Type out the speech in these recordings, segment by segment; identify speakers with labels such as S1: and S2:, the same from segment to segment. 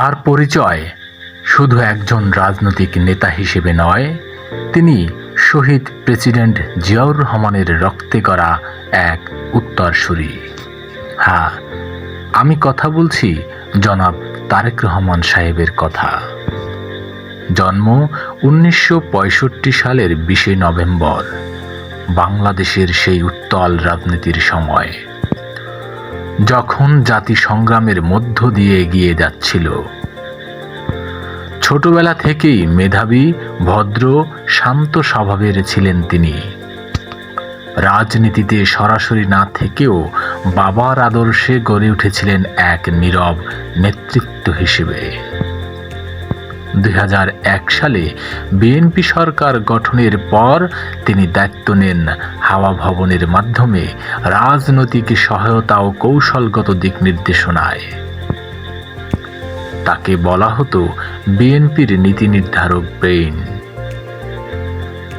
S1: তার পরিচয় শুধু একজন রাজনৈতিক নেতা হিসেবে নয়, তিনি শহীদ প্রেসিডেন্ট জিয়াউর রহমানের রক্তে করা এক উত্তরসূরি। হ্যাঁ আমি কথা বলছি জনাব তারেক রহমান সাহেবের কথা। জন্ম উনিশশো পঁয়ষট্টি সালের বিশে নভেম্বর, বাংলাদেশের সেই উত্তাল রাজনীতির সময়। যখন জাতি সংগ্রামের মধ্য দিয়ে এগিয়ে যাচ্ছিল। ছোটবেলা থেকেই মেধাবী, ভদ্র, শান্ত স্বভাবের ছিলেন তিনি। রাজনীতিতে সরাসরি না থেকেও বাবার আদর্শে গড়ে উঠেছিলেন এক নীরব নেতৃত্ব হিসেবে। দুই হাজার এক সালে বিএনপি সরকার গঠনের পর তিনি দায়িত্ব নেন হাওয়া ভবনের মাধ্যমে রাজনৈতিক সহায়তা ও কৌশলগত দিক নির্দেশনায়। তাকে বলা হতো বিএনপির নীতি নির্ধারক ব্রেইন।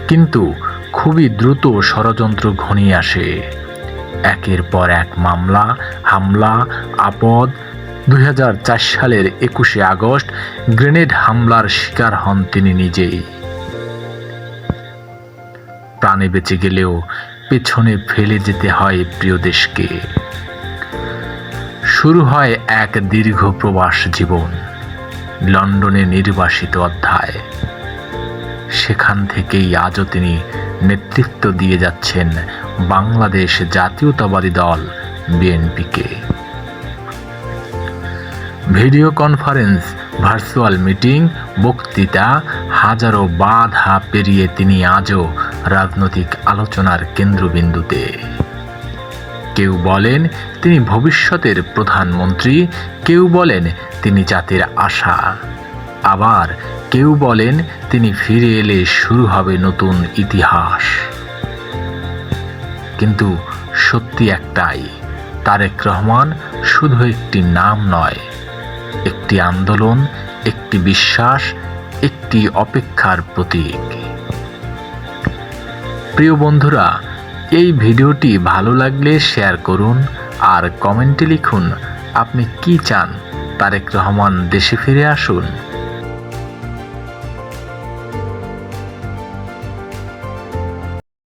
S1: কিন্তু খুবই দ্রুত ষড়যন্ত্র ঘনিয়ে আসে। একের পর এক মামলা, হামলা, আপদ দুই হাজার চার সালের একুশে আগস্ট গ্রেনেড হামলার শিকার হন তিনি নিজেই। প্রাণে বেঁচে গেলেও পেছনে ফেলে যেতে হয় প্রিয় দেশকে। শুরু হয় এক দীর্ঘ প্রবাস জীবন, লন্ডনে নির্বাসিত অধ্যায়। সেখান থেকেই আজও তিনি নেতৃত্ব দিয়ে যাচ্ছেন বাংলাদেশ জাতীয়তাবাদী দল বিএনপিকে। ভিডিও কনফারেন্স, ভার্চুয়াল মিটিং, বক্তৃতা, হাজারো বাধা পেরিয়ে তিনি আজও রাজনৈতিক আলোচনার কেন্দ্রবিন্দুতে। কেউ বলেন তিনি ভবিষ্যতের প্রধানমন্ত্রী, কেউ বলেন তিনি জাতির আশা। আবার কেউ বলেন তিনি ফিরে এলে শুরু হবে নতুন ইতিহাস। কিন্তু সত্যি একটাই, তারেক রহমান শুধু একটি নাম নয় একটি আন্দোলন, একটি বিশ্বাস, একটি অপেক্ষার প্রতীক। প্রিয় বন্ধুরা, এই ভিডিওটি ভালো লাগলে শেয়ার করুন আর কমেন্টে লিখুন, আপনি কি চান? তারেক রহমান দেশে ফিরে আসুন।